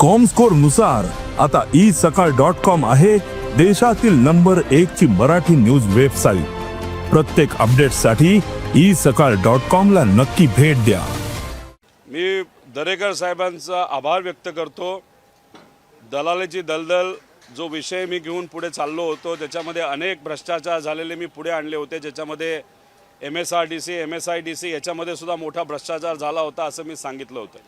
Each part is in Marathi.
कॉमस्कोरनुसार आता ई सकाळ डॉट कॉम आहे देशातील नंबर एक ची मराठी न्यूज वेबसाईट प्रत्येक अपडेटसाठी ई सकाळ डॉट कॉम ला नक्की भेट द्या. मी दरेकर साहेबांचा आभार व्यक्त करतो. दलालीची दलदल जो विषय मी घेऊन पुढे चाललो होतो त्याच्यामध्ये अनेक भ्रष्टाचार झालेले मी पुढे आणले होते ज्याच्यामध्ये M S R D C M S I D C याच्यामध्ये सुद्धा मोठा भ्रष्टाचार झाला होता असं मी सांगितलं होतं.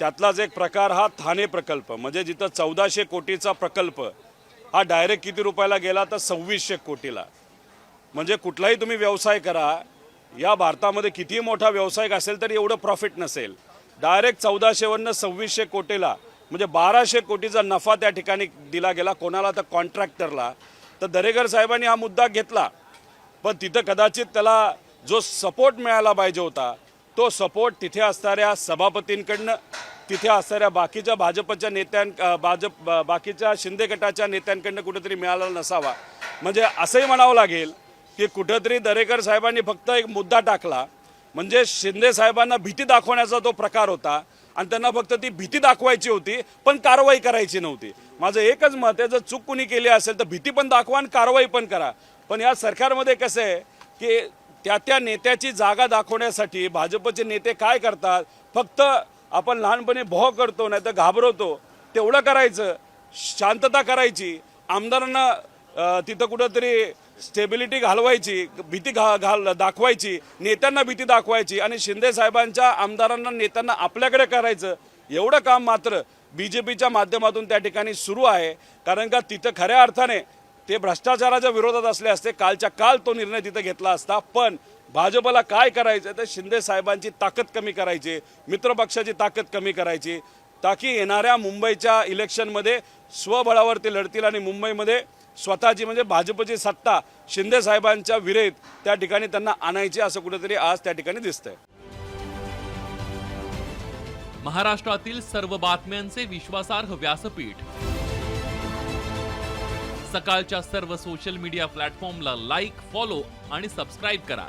त्यातलाच एक प्रकार हा ठाणे प्रकल्प. म्हणजे जिथं चौदाशे कोटीचा प्रकल्प हा डायरेक्ट किती रुपयाला गेला तर सव्वीसशे कोटीला. म्हणजे कुठलाही तुम्ही व्यवसाय करा या भारतामध्ये कितीही मोठा व्यावसायिक असेल तरी एवढं प्रॉफिट नसेल. डायरेक्ट चौदाशेवरनं सव्वीसशे कोटीला म्हणजे बाराशे कोटीचा नफा त्या ठिकाणी दिला गेला. कोणाला तर कॉन्ट्रॅक्टरला तर दरेकर साहेबांनी हा मुद्दा घेतला. पण तिथं कदाचित त्याला जो सपोर्ट मिळाला पाहिजे होता तो सपोर्ट तिथे असणाऱ्या सभापतींकडनं तिथे असणाऱ्या बाकीच्या भाजपच्या नेत्यां भाजप बाकीच्या शिंदे गटाच्या नेत्यांकडनं कुठेतरी मिळाला नसावा. म्हणजे असंही म्हणावं लागेल की कुठंतरी दरेकर साहेबांनी फक्त एक मुद्दा टाकला. म्हणजे शिंदे साहेबांना भीती दाखवण्याचा तो प्रकार होता आणि त्यांना फक्त ती भीती दाखवायची होती पण कारवाई करायची नव्हती. माझं एकच मत आहे जर चूक कुणी केली असेल तर भीती पण दाखवा आणि कारवाई पण करा. पण या सरकारमध्ये कसं आहे की त्या त्या नेत्याची जागा दाखवण्यासाठी भाजपचे नेते काय करतात? फक्त आपण लहानपणी भो करतो नाही तर घाबरवतो. तेवढं करायचं. शांतता करायची. आमदारांना तिथं कुठंतरी स्टेबिलिटी घालवायची भीती घा घाल दाखवायची नेत्यांना भीती दाखवायची आणि शिंदे साहेबांच्या आमदारांना नेत्यांना आपल्याकडे करायचं. एवढं काम मात्र बी जे पीच्या माध्यमातून त्या ठिकाणी सुरू आहे. कारण का तिथं खऱ्या अर्थाने ते भ्रष्टाचाराच्या विरोधात असले असते. कालच्या काल तो निर्णय तिथं घेतला असता. पण भाजपला काय करायचं तर शिंदे साहेबांची ताकद कमी करायची मित्रपक्षाची ताकद कमी करायची. ताकी येणाऱ्या मुंबईच्या इलेक्शनमध्ये स्वबळावर ते लढतील आणि मुंबईमध्ये स्वतःची म्हणजे भाजपची सत्ता शिंदे साहेबांच्या विरेत त्या ठिकाणी त्यांना आणायची असं कुठेतरी आज त्या ठिकाणी दिसतंय. महाराष्ट्रातील सर्व बातम्यांचे विश्वासार्ह व्यासपीठ. सकाळच्या सर्व सोशल मीडिया प्लॅटफॉर्मला लाईक फॉलो आणि सबस्क्राईब करा.